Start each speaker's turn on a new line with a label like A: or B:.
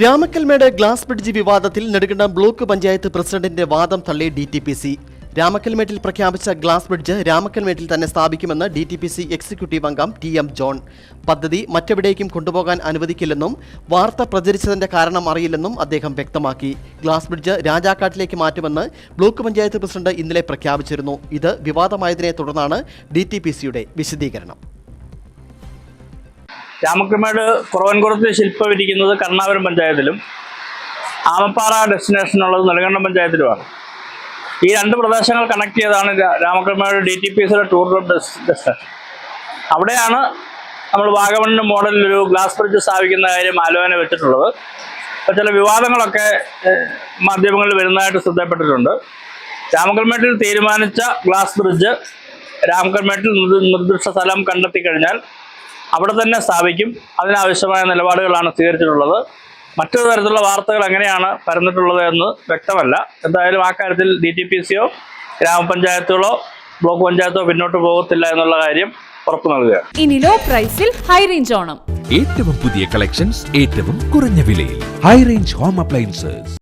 A: Ramakkalmedu glass bridge വിവാദത്തിൽ Nedumkandam block panchayat പ്രസിഡന്റിന്റെ വാദം തള്ളി ഡി ടി പി സി. രാമക്കൽമേട്ടിൽ പ്രഖ്യാപിച്ച ഗ്ലാസ് ബ്രിഡ്ജ് രാമക്കൽമേട്ടിൽ തന്നെ സ്ഥാപിക്കുമെന്ന് D T P C executive അംഗം ടി എം ജോൺ. പദ്ധതി മറ്റെവിടേക്കും കൊണ്ടുപോകാൻ അനുവദിക്കില്ലെന്നും വാർത്ത പ്രചരിച്ചതിന്റെ കാരണം അറിയില്ലെന്നും അദ്ദേഹം വ്യക്തമാക്കി. ഗ്ലാസ് ബ്രിഡ്ജ് രാജാക്കാട്ടിലേക്ക് മാറ്റുമെന്ന് ബ്ലോക്ക് പഞ്ചായത്ത് പ്രസിഡന്റ് ഇന്നലെ പ്രഖ്യാപിച്ചിരുന്നു. ഇത് വിവാദമായതിനെ തുടർന്നാണ് ഡി വിശദീകരണം.
B: രാമക്കൽമേട് കുറവൻകുറത്ത് ശില്പം ഇരിക്കുന്നത് കർണാപുരം പഞ്ചായത്തിലും ആമപ്പാറ ഡെസ്റ്റിനേഷൻ ഉള്ളത് നെടുങ്കണ്ടം പഞ്ചായത്തിലുമാണ്. ഈ രണ്ട് പ്രദേശങ്ങൾ കണക്ട് ചെയ്താണ് രാമക്രമേട് ഡി ടി പി സിയുടെ ടൂർ ഡെസ്റ്റിനേഷൻ അവിടെയാണ് നമ്മൾ വാഗമണ്ണിന് മോഡലിൽ ഒരു ഗ്ലാസ് ബ്രിഡ്ജ് സ്ഥാപിക്കുന്ന കാര്യം ആലോചന വെച്ചിട്ടുള്ളത്. അപ്പോൾ ചില വിവാദങ്ങളൊക്കെ മാധ്യമങ്ങളിൽ വരുന്നതായിട്ട് ശ്രദ്ധപ്പെട്ടിട്ടുണ്ട് രാമക്കൽമേട്ടിൽ തീരുമാനിച്ച ഗ്ലാസ് ബ്രിഡ്ജ് രാമക്കൽമേട്ടിൽ നിർ- നിർദ്ദിഷ്ട സ്ഥലം കണ്ടെത്തി കഴിഞ്ഞാൽ അവിടെ തന്നെ സ്ഥാപിക്കും. അതിനാവശ്യമായ നിലപാടുകളാണ് സ്വീകരിച്ചിട്ടുള്ളത്. മറ്റൊരു തരത്തിലുള്ള വാർത്തകൾ എങ്ങനെയാണ് പരന്നിട്ടുള്ളത് എന്ന് വ്യക്തമല്ല. എന്തായാലും ആ കാര്യത്തിൽ ഡി ടി പി സിയോ ഗ്രാമപഞ്ചായത്തുകളോ ബ്ലോക്ക് പഞ്ചായത്തോ പിന്നോട്ട് പോകത്തില്ല എന്നുള്ള കാര്യം ഉറപ്പു നൽകുക.
C: ഇനി ലോ പ്രൈസിൽ ഹൈ റേഞ്ച് ഓണം.
D: ഏറ്റവും പുതിയ കളക്ഷൻസ് ഏറ്റവും കുറഞ്ഞ വിലയിൽ. High range home appliances.